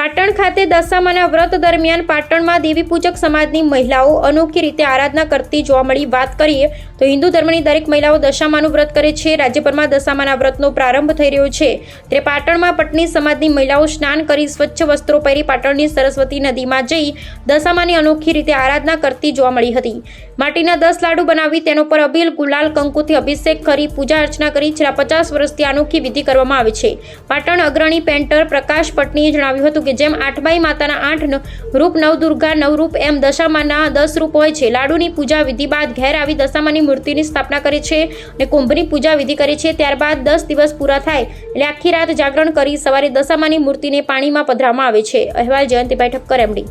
પાટણ ખાતે દશામાના વ્રત દરમિયાન પાટણમાં દેવી પૂજક સમાજની મહિલાઓ અનોખી રીતે આરાધના કરતી જોવા મળી. વાત કરીએ તો હિન્દુ ધર્મની દરેક મહિલાઓ દશામાનું વ્રત કરે છે. રાજ્યભરમાં દશામાના વ્રતનો પ્રારંભ થઈ રહ્યો છે. ત્યારે પાટણમાં પટની સમાજની મહિલાઓ સ્નાન કરી સ્વચ્છ વસ્ત્રો પહેરી પાટણની સરસ્વતી નદીમાં જઈ દશામાની અનોખી રીતે આરાધના કરતી જોવા મળી હતી. માટીના દસ લાડુ બનાવી તેનો પર અબીલ, ગુલાલ, કંકુથી અભિષેક કરી પૂજા અર્ચના કરી છેલ્લા પચાસ વર્ષથી અનોખી વિધિ કરવામાં આવે છે. પાટણ અગ્રણી પેન્ટર પ્રકાશ પટનીએ જણાવ્યું હતું કે જેમ આઠબાઈ માતાના આઠ રૂપ નવદુર્ગા, નવરૂપ એમ દશામાના દસ રૂપ હોય છે. લાડુની પૂજા વિધિ બાદ ઘેર આવી દશામાની મૂર્તિની સ્થાપના કરે છે અને કુંભની પૂજા વિધિ કરે છે. ત્યારબાદ દસ દિવસ પૂરા થાય એટલે આખી રાત જાગરણ કરી સવારે દશામાની મૂર્તિને પાણીમાં પધરામાં આવે છે. અહેવાલ જયંતિભાઈ ઠક્કર, એમડી.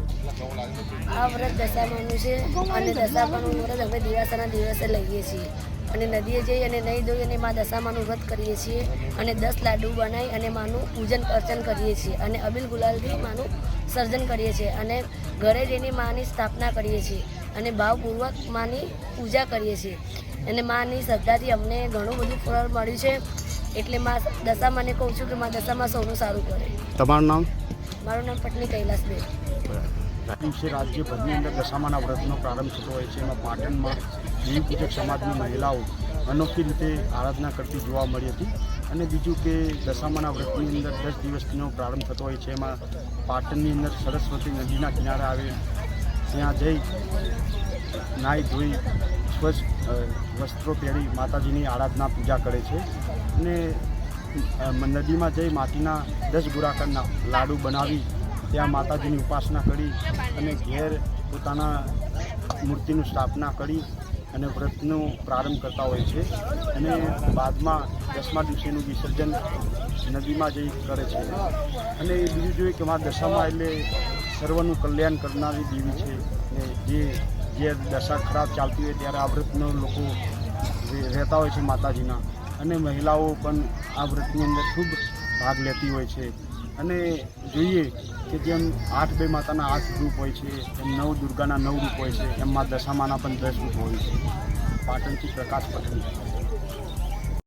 આ વ્રત દશામાનું છે અને દશામાનું વ્રત અમે દિવાસાના દિવસે લઈએ છીએ. અને નદીએ જઈ અને નહીં ધોઈ અને મા દશામાનું વ્રત કરીએ છીએ અને દસ લાડુ બનાવી અને માનું પૂજન અર્ચન કરીએ છીએ અને અબિલ ગુલાલથી માનું સર્જન કરીએ છીએ અને ઘરે જઈને માની સ્થાપના કરીએ છીએ અને ભાવપૂર્વક માની પૂજા કરીએ છીએ. અને માની શ્રદ્ધાથી અમને ઘણું બધું ફળ મળ્યું છે. એટલે મા દશામાને કહું છું કે મા દશામાં સૌનું સારું કરે. તમારું નામ? મારું નામ પટની કૈલાસબેન. દિવસે રાજ્યભરની અંદર દશામાના વ્રતનો પ્રારંભ થતો હોય છે. એમાં પાટણમાં દેવી પૂજક સમાજની મહિલાઓ અનોખી રીતે આરાધના કરતી જોવા મળી હતી. અને બીજું કે દશામાના વ્રતની અંદર દસ દિવસનો પ્રારંભ થતો હોય છે, એમાં પાટણની અંદર સરસ્વતી નદીના કિનારે આવે ત્યાં જઈ નાહી ધોઈ સ્વચ્છ વસ્ત્રો પહેરી માતાજીની આરાધના પૂજા કરે છે. અને નદીમાં જઈ માટીના દસ ગુરાકરના લાડુ બનાવી ત્યાં માતાજીની ઉપાસના કરી અને ઘેર પોતાના મૂર્તિનું સ્થાપના કરી અને વ્રતનો પ્રારંભ કરતા હોય છે. અને બાદમાં દસમા દિવસેનું વિસર્જન નદીમાં જઈ કરે છે. અને બીજું જોઈએ કે મારા દશામાં એટલે સર્વનું કલ્યાણ કરનારી દેવી છે. ને જે જે દશા ખરાબ ચાલતી હોય ત્યારે આ વ્રતનો લોકો રહે- રહેતા હોય છે માતાજીના. અને મહિલાઓ પણ આ વ્રતની અંદર ખૂબ ભાગ લેતી હોય છે. અને જોઈએ કે જેમ આઠ બે માતાના આઠ રૂપ હોય છે, એમ નવ દુર્ગાના નવ રૂપ હોય છે એમ દશામાના પણ દસ રૂપ હોય છે. પાટણથી પ્રકાશ પટેલ